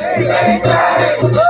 Hey, hey, hey, hey.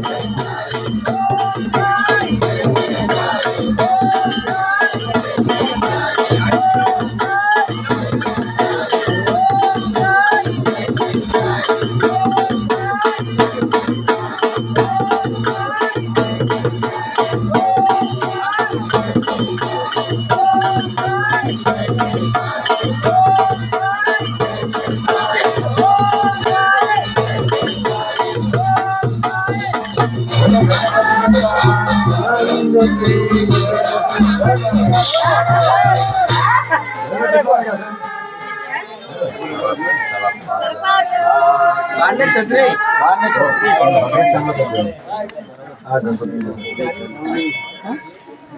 Bye.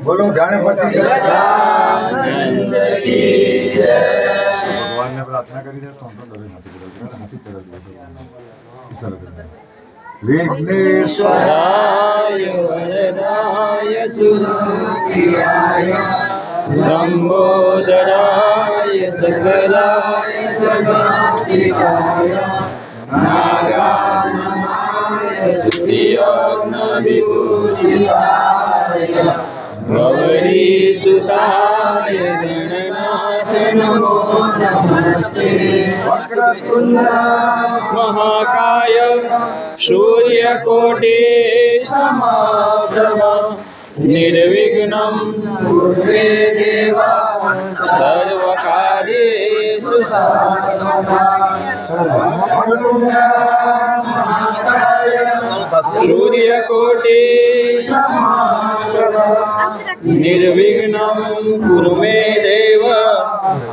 बोलो गणपति भगवान ने प्रार्थना करी तो हम तो हाथी चला गया विघ्नेश्वराय वरदाय सुराय लम्बोदराय सकलाय गजाय नागाय सुतियोग्नविभूषिताय गौरीसुताय गणनाय नमो नमस्ते महाकाय सूर्यकोटे समाभ्रम निर्विघ्नं कुर्वे देवा। सर्वकार्येषु सूर्यकोटे निर्विघ्नं कुरु मे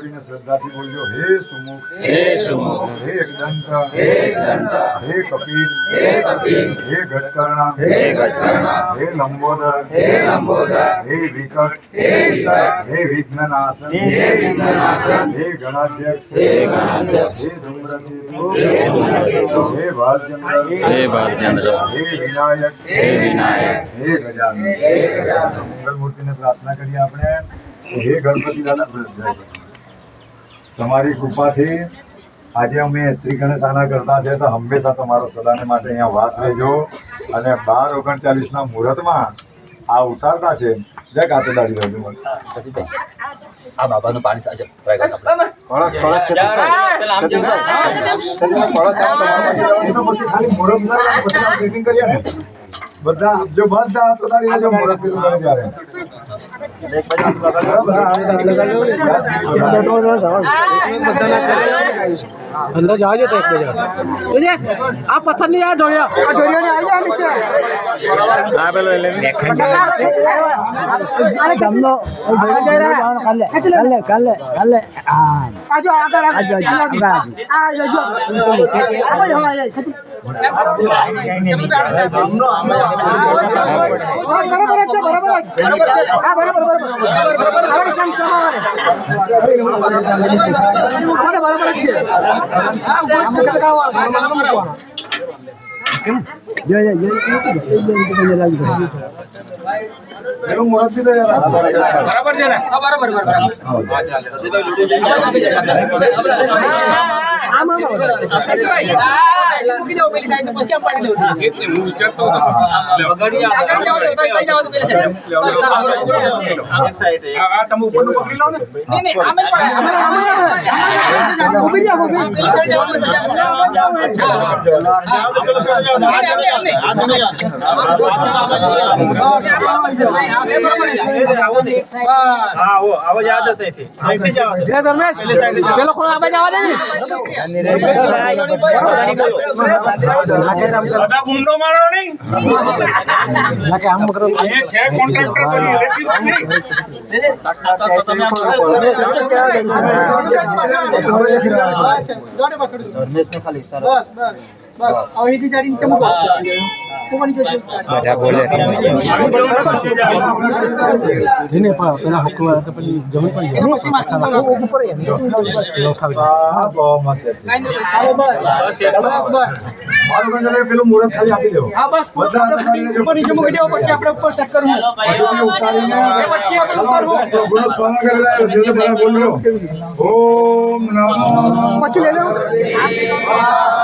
જોડીને શ્રદ્ધાથી બોલજો હે સુમુખ હે સુમુખ હે એકદંત હે એકદંત હે કપિલ હે કપિલ હે ગજકર્ણ હે ગજકર્ણ હે લંબોદર હે લંબોદર હે વિકટ હે વિકટ હે વિઘ્નનાશન હે વિઘ્નનાશન હે ગણાધ્યક્ષ હે ગણાધ્યક્ષ હે ધૂમ્રકેતુ હે ધૂમ્રકેતુ હે ભાલચંદ્ર હે ભાલચંદ્ર હે વિનાયક હે વિનાયક હે ગજાનન હે ગજાનન મંગલ મૂર્તિને પ્રાર્થના કરી આપણે હે ગણપતિ દાદા તમારી કૃપાથી આજે અમે શ્રી ગણેશ આના કરતા છે તો હંમેશા તમારો સદાને માટે અહીંયા વાસ રહેજો અને બાર ઓગણચાલીસના મુહૂર્તમાં આ ઉતારતા છે જય કાચે દાડી રહેજો આ બાબાનું પાણી કળશ કળશ સતીશભાઈ કળશ આપ बता जो बहुत दांत बता रही जो मोरा किस जा रहे हैं एक बजे लगा लो लगा लो लगा लो बता ना अंदर जा जाते एक जगह तुझे आप पत्थर नहीं आया डोरिया। डोरिया ने आ नीचे। हाँ बोलो ले अरे हम लोग कर ले कर ले। कर ले। कर ले। आ जाओ आ जाओ आ जाओ आ जाओ आ जाओ आ जाओ बरोबर आहे बरोबर आहे बरोबर। हा बरोबर बरोबर। बरोबर सांग सांग बरोबर आहे Ya, ya, ya. बराबर बराबर हाँ, हाँ, हाँ। પેલો કોણ આવાજ આવા દે ને. ધર્મેશ પેલો કોણ આબાજ ઓમ પછી લઈ લેવું.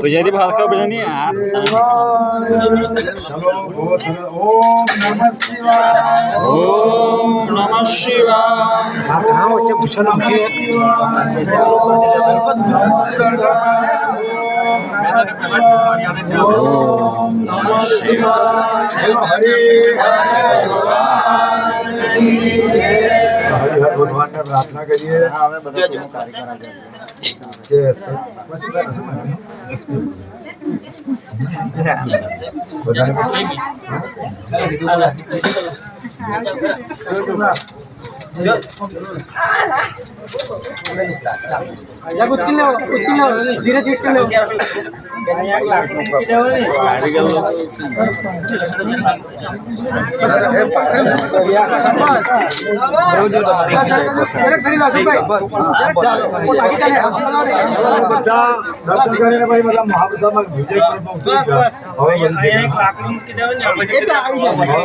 बुझारी भात का बुझानी यार ओम नमः शिवाय ओम नमः शिवाय कहाँ बच्चे पूछना ओम नमः शिवाय हरे हरे भगवान भगवान ने प्रार्थना करी है हमें बता दो कार्यक्रम है। બધાને ધીરે ધીરે બધા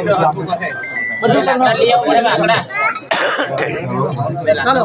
દર્શન ચાલો